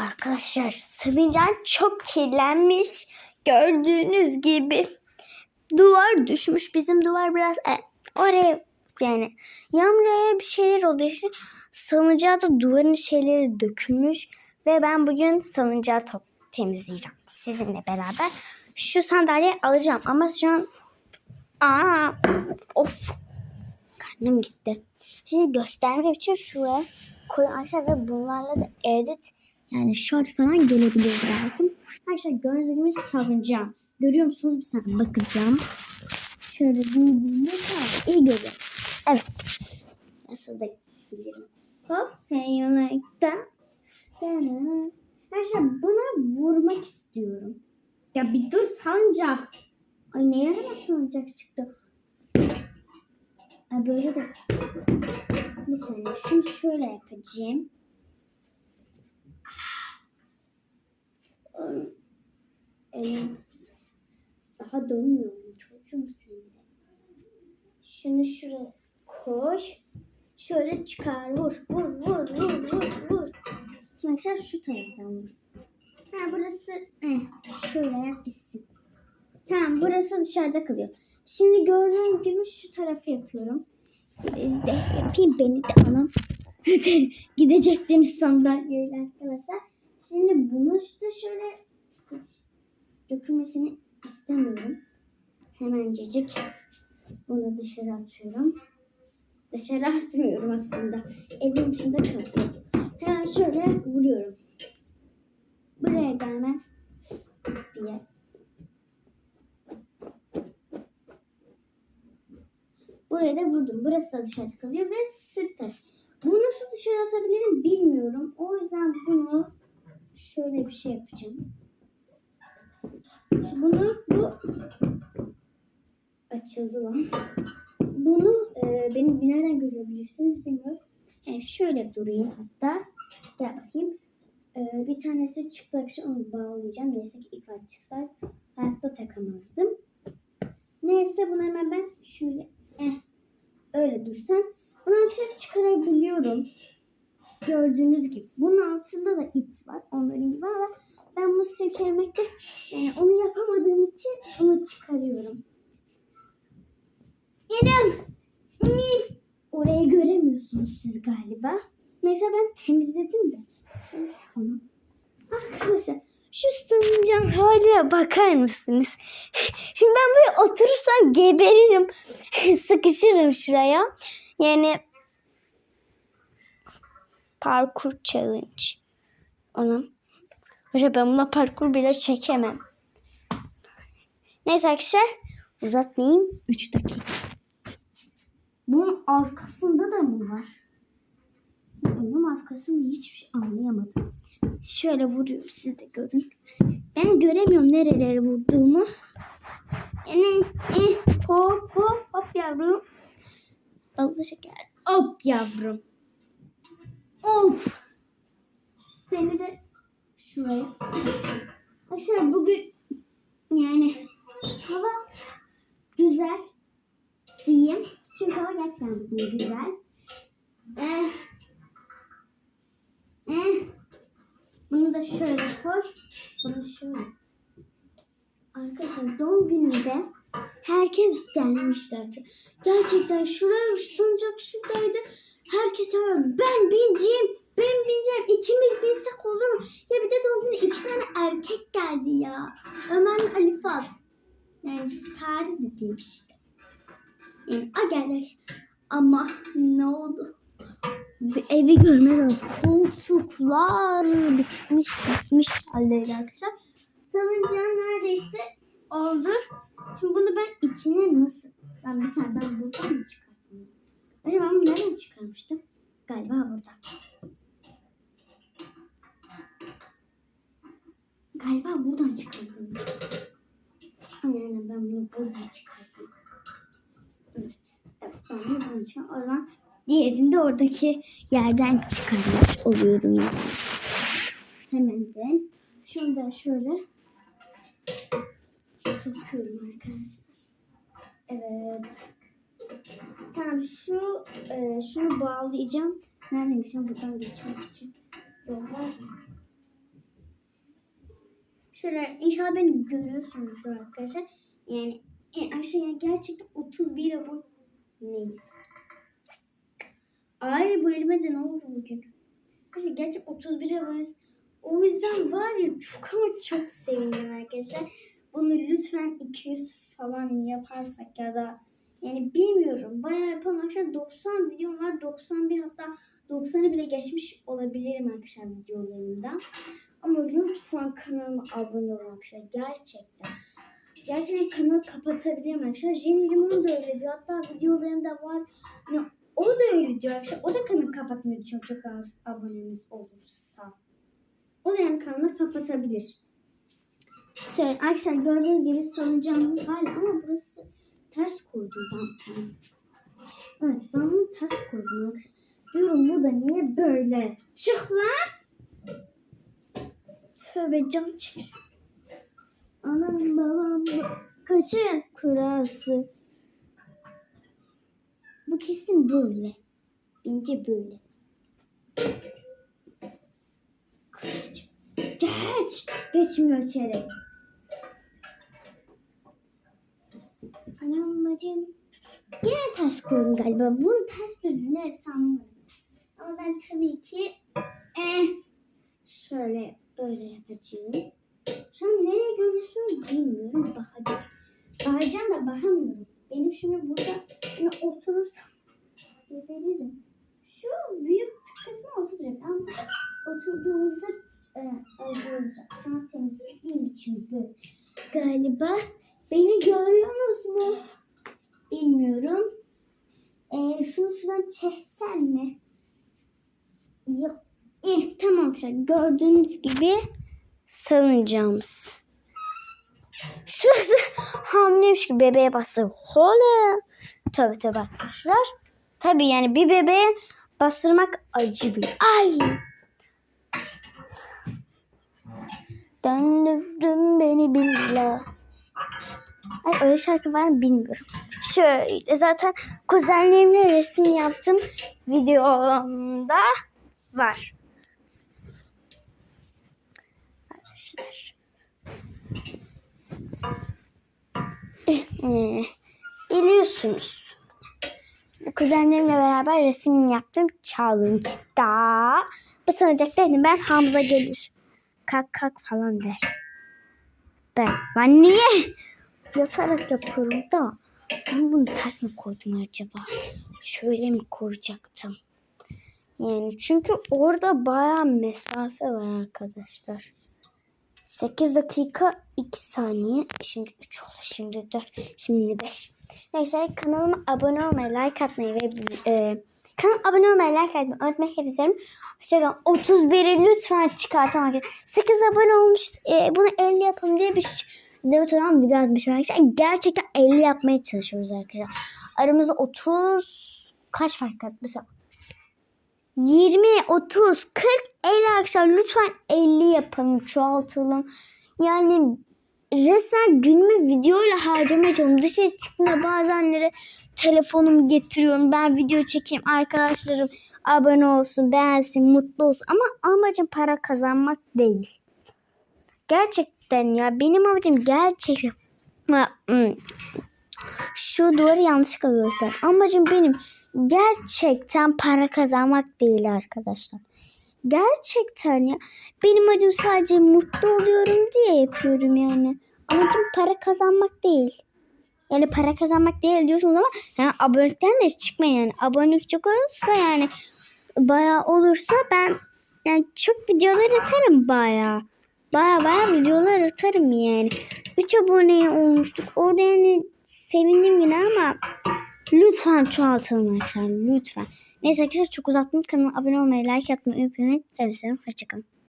Arkadaşlar salıncak çok kirlenmiş. Gördüğünüz gibi duvar düşmüş. Bizim duvar biraz e, oraya yani yağmuraya bir şeyler oldu. İşte salıncağı da duvarın şeyleri dökülmüş. Ve ben bugün salıncağı top temizleyeceğim sizinle beraber. Şu sandalyeyi alacağım ama şu an Aa, of karnım gitti. Size göstermek için şuraya koy aşağı ve bunlarla da edit yani short falan gelebilir belki. Arkadaşlar gibi savunacağım. Görüyor musunuz? Bir saniye bakacağım. Şöyle tamam. iyi görüyorum. Evet. Nasıl da bilirim. Hop. Hey you like that? Arkadaşlar buna vurmak istiyorum. Ya bir dur sancak. Ay ne yaramaz sancak çıktı. Ay böyle de. Bir saniye şunu şöyle yapacağım. Ay, Elim daha dönmüyor mu çocuğum senin? Şunu şuraya koy. Şöyle çıkar vur vur vur vur vur vur. Şimdi arkadaşlar şu taraftan vur. Ha burası eh, şöyle yap gitsin. Tamam burası dışarıda kalıyor. Şimdi gördüğünüz gibi şu tarafı yapıyorum. Biz de yapayım beni de anam. Gidecektiniz sandalyeyle arkadaşlar. Şimdi bunu işte şöyle dökülmesini istemiyorum. Hemencecik bunu dışarı atıyorum. Dışarı atmıyorum aslında. Evin içinde kalıyor. Hemen şöyle vuruyorum. Buraya hemen diye. Buraya da vurdum. Burası da dışarı kalıyor ve sırt tarafı. Bunu nasıl dışarı atabilirim bilmiyorum. O yüzden bunu şöyle bir şey yapacağım. Bunu bu açıldı lan. Bunu e, benim nereden görebilirsiniz bilmiyorum. Yani şöyle durayım hatta. Gel bakayım. E, bir tanesi çıplak şu onu bağlayacağım. Neyse ki aç çıksa hayatta takamazdım. Neyse bunu hemen ben şöyle eh, öyle dursam. Bunu dışarı çıkarabiliyorum. Gördüğünüz gibi. Bunun altında da ip var. Onların gibi ama ben bunu silkelemekte yani onu yapamadığım için onu çıkarıyorum. İnim. İnim. Orayı göremiyorsunuz siz galiba. Neyse ben temizledim de. Arkadaşlar şu salıncağın haline bakar mısınız? Şimdi ben buraya oturursam geberirim. Sıkışırım şuraya. Yani parkur challenge. Ona. Hocam ben buna parkur bile çekemem. Neyse arkadaşlar uzatmayayım. 3 dakika. Bunun arkasında da mı var? Bunun arkasını hiçbir şey anlayamadım. Şöyle vuruyorum siz de görün. Ben göremiyorum nerelere vurduğumu. Eh, hop hop hop yavrum. Ballı şeker. Hop yavrum. Hop. Seni de şuraya. Arkadaşlar bugün yani hava güzel diyeyim. Çünkü hava gerçekten bugün güzel. Eh. Eh. Bunu da şöyle koy. Bunu şöyle. Arkadaşlar doğum gününde herkes gelmişti. Gerçekten şuraya sunacak şuradaydı. Herkes öyle ben bineceğim, ben bineceğim. İkimiz binsek olur mu? Ya bir de doğum günü iki tane erkek geldi ya. Ömer Ali Fat. Yani Sari dediğim işte. Yani a geldi. Ama ne oldu? Ve evi görme lazım. Koltuklar bitmiş bitmiş haldeydi arkadaşlar. Salıncağın neredeyse oldu. Şimdi bunu ben içine nasıl... Ben bir ben buradan mı çıkarttım? Acaba bunu nereden çıkarmıştım? Galiba burada. Galiba buradan çıkardım. Aynen ben bunu buradan çıkardım. Evet. Evet ben bunu buradan çıkardım. O zaman diğerini de oradaki yerden çıkarmış oluyorum yani. Hemen de şunu da şöyle sokuyorum arkadaşlar. Evet. Tamam şu e, şunu bağlayacağım. Nereden geçeceğim? Buradan geçmek için. Yollar. Şöyle inşallah beni görüyorsunuzdur arkadaşlar. Yani e, aşağıya gerçekten 31 abone neyiz? Ay bu elime de ne oldu bugün? Arkadaşlar gerçekten 31 abonemiz. O yüzden var ya çok ama çok sevindim arkadaşlar. Bunu lütfen 200 falan yaparsak ya da yani bilmiyorum. Bayağı yapalım arkadaşlar. 90 videom var. 91 hatta 90'ı bile geçmiş olabilirim arkadaşlar videolarımda. Ama lütfen kanalıma abone olun arkadaşlar. Gerçekten. Gerçekten kanalı kapatabilirim arkadaşlar. Jenny Limon da öyle diyor. Hatta videolarımda var. Yani o da öyle diyor arkadaşlar. O da kanalı kapatmayı düşünüyor çok az abonemiz olursa. O da yani kanalı kapatabilir. Şey, arkadaşlar gördüğünüz gibi salıncağımız var ama burası ters koydum ben. Evet ben bunu ters koydum. Diyorum bu da niye böyle? Çık lan! Tövbe can çekir. Anam babam kaçın kurası. Bu kesin böyle. Bence böyle. Geç. Geç. Geçmiyor içeri. Bacım. Yine ters koydum galiba. Bunun ters düzü neresi anlamadım. Ama ben tabii ki eh, şöyle böyle yapacağım. Şu an nereye görüyorsunuz bilmiyorum. Bakacağım. Bağıracağım da bakamıyorum. Benim şimdi burada yine oturursam geberirim. Şu büyük kısmı oturacak ama oturduğumuzda e, öyle olacak. Şu an temizlediğim için böyle. Galiba beni görüyorsunuz mu? Bilmiyorum. E, şunu şuradan çeksen mi? Yok. İyi tamam arkadaşlar. Gördüğünüz gibi salıncağımız. Şurası hamileymiş gibi bebeğe bastı. Hola. Tabii tabii arkadaşlar. Tabii yani bir bebeğe bastırmak acı bir. Ay. Döndürdün beni billah. Ay öyle şarkı var mı bilmiyorum. Şöyle zaten kuzenlerimle resim yaptım videomda var. Arkadaşlar. Biliyorsunuz. Kuzenlerimle beraber resim yaptım challenge'da. Bu salıncakta ben Hamza gelir. Kalk kalk falan der. Ben. Lan niye? Yatarak yapıyorum da. Ben bunu ters mi koydum acaba? Şöyle mi koyacaktım? Yani çünkü orada bayağı mesafe var arkadaşlar. 8 dakika 2 saniye. Şimdi 3 oldu. Şimdi 4. Şimdi 5. Neyse kanalıma abone olmayı, like atmayı ve e, kanalıma abone olmayı, like atmayı unutmayın. Hep isterim. Hoşçakalın. 31'i lütfen çıkartamak. 8 abone olmuş. E, bunu 50 yapalım diye bir Zevat olan video atmışım arkadaşlar. Gerçekten 50 yapmaya çalışıyoruz arkadaşlar. Aramızda 30 kaç fark var? Mesela 20, 30, 40, 50 arkadaşlar lütfen 50 yapalım, çoğaltalım. Yani resmen günümü videoyla harcamaya çalışıyorum. Dışarı çıktığımda bazenleri telefonumu getiriyorum. Ben video çekeyim, arkadaşlarım abone olsun, beğensin, mutlu olsun. Ama amacım para kazanmak değil. Gerçekten ya benim amacım gerçekten şu duvarı yanlışlıkla göster. Amacım benim gerçekten para kazanmak değil arkadaşlar. Gerçekten ya. Benim amacım sadece mutlu oluyorum diye yapıyorum yani. Amacım para kazanmak değil. Yani para kazanmak değil diyorsunuz ama yani abonelikten de çıkmayın yani. Abonelik çok olursa yani bayağı olursa ben yani çok videolar atarım bayağı. Baya baya videolar atarım yani. 3 aboneye olmuştuk. Orada yani sevindim yine ama lütfen çoğaltalım arkadaşlar. Lütfen. Neyse arkadaşlar çok uzattım. Kanalıma abone olmayı, like atmayı unutmayın. Evet, hoşçakalın.